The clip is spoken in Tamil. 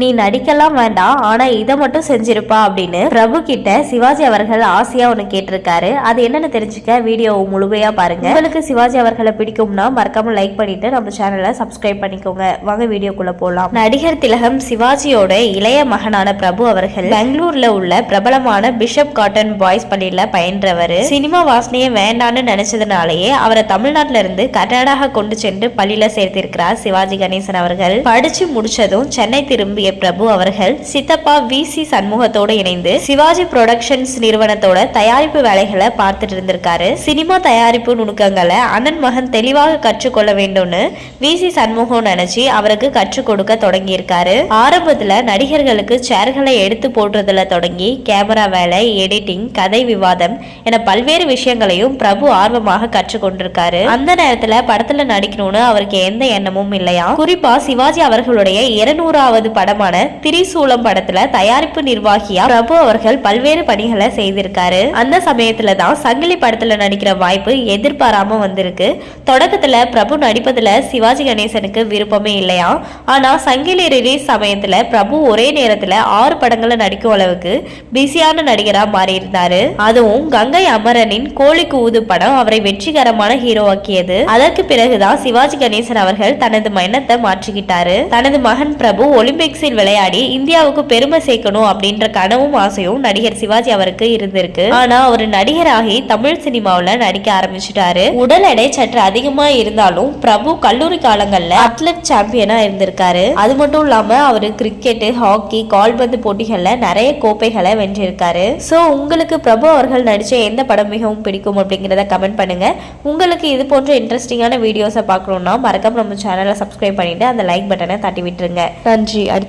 நீ நடிக்கலாம் வேண்டாம் ஆனா இதை மட்டும் செஞ்சிருப்பா அப்படின்னு பிரபு கிட்ட சிவாஜி அவர்கள் ஆசையா ஒன்னு கேட்டிருக்காரு. அது என்னன்னு தெரிஞ்சுக்க வீடியோ முழுமையா பாருங்க. உங்களுக்கு சிவாஜி அவர்களை பிடிக்கும்னா மறக்காம லைக் பண்ணிட்டு நம்ம சேனலை சப்ஸ்கிரைப் பண்ணிக்கோங்க. வாங்க வீடியோக்குள்ள போலாம். நடிகர் திலகம் சிவாஜியோட இளைய மகனான பிரபு அவர்கள் பெங்களூர்ல உள்ள பிரபலமான பிஷப் காட்டன் பாய்ஸ் பள்ளியில பயின்றவர். சினிமா வாசனையே வேண்டான்னு நினைச்சதுனாலேயே அவரை தமிழ்நாட்டில இருந்து கர்நாடகா கொண்டு சென்று பள்ளியில சேர்த்திருக்கிறார் சிவாஜி கணேசன் அவர்கள். படிச்சு முடிச்சதும் சென்னை திரும்பிய பிரபு அவர்கள் சித்தப்பா வி சி சண்முகத்தோடு இணைந்து சிவாஜி புரொடக்ஷன்ஸ் நிறுவனத்தோட தயாரிப்பு வேலைகளை பார்த்துட்டு இருந்திருக்காரு. சினிமா தயாரிப்பு நுணுக்கங்களை அண்ணன் மகன் தெளிவாக கற்றுக்கொள்ள வேண்டும்னு வி சி சண்முகம் நினைச்சு அவருக்கு கற்றுக் கொடுக்க தொடங்கியிருக்காரு. ஆரம்பத்துல நடிகர்களுக்கு சேர்களை எடுத்து போடுறதுல தொடங்கி கேமரா வேலை எடிட்டிங் கதை விவாதம் என பல்வேறு விஷயங்களையும் பிரபு ஆர்வமாக கற்றுக்கொண்டிருக்காரு அந்த நேரத்துல படத்துல நடிக்கணும்னு அவருக்கு எந்த எண்ணமும் இல்லையா? குறிப்பா சிவாஜி அவர்களுடைய இருநூறாவது படம் படமான திரிசூலம் படத்துல தயாரிப்பு நிர்வாகியா பிரபு அவர்கள் பல்வேறு பணிகளை செய்திருக்காரு. அந்த சமயத்துல தான் சங்கிலி படத்துல நடிக்கிற வாய்ப்பு எதிர்பாராம வந்திருக்கு. தொடக்கத்துல பிரபு நடிப்பதுல சிவாஜி கணேசனுக்கு விருப்பமே இல்லையா? ஆனா சங்கிலி ரிலீஸ் சமயத்துல பிரபு ஒரே நேரத்துல ஆறு படங்களை நடிக்கும் அளவுக்கு பிஸியான நடிகரா மாறி இருந்தாரு அதுவும் கங்கை அமரனின் கோழி கூது படம் அவரை வெற்றிகரமான ஹீரோவாக்கியது அதற்கு பிறகுதான் சிவாஜி கணேசன் அவர்கள் தனது எண்ணத்தை மாற்றிக்கிட்டாரு. தனது மகன் பிரபு ஒலிம்பிக்ஸ் ஒலிம்பிக்ஸில் விளையாடி இந்தியாவுக்கு பெருமை சேர்க்கணும் அப்படின்ற கனவும் ஆசையும் நடிகர் சிவாஜி அவருக்கு இருந்திருக்கு. ஆனா அவர் நடிகராகி தமிழ் சினிமாவில் நடிக்க ஆரம்பிச்சிட்டாரு. உடல் எடை சற்று அதிகமா இருந்தாலும் பிரபு கல்லூரி காலங்கள்ல அத்லட் சாம்பியனா இருந்திருக்காரு. அது மட்டும் இல்லாம அவரு கிரிக்கெட் ஹாக்கி கால்பந்து போட்டிகள்ல நிறைய கோப்பைகளை வென்றிருக்காரு. சோ உங்களுக்கு பிரபு அவர்கள் நடிச்ச எந்த படம் மிகவும் பிடிக்கும் அப்படிங்கறத கமெண்ட் பண்ணுங்க. உங்களுக்கு இது போன்ற இன்ட்ரெஸ்டிங்கான வீடியோஸை பார்க்கணும்னா மறக்காம நம்ம சேனலை சப்ஸ்கிரைப் பண்ணிட்டு அந்த லைக் பட்டனை தட்டி விட்டுருங்க நன்றி. அடுத்த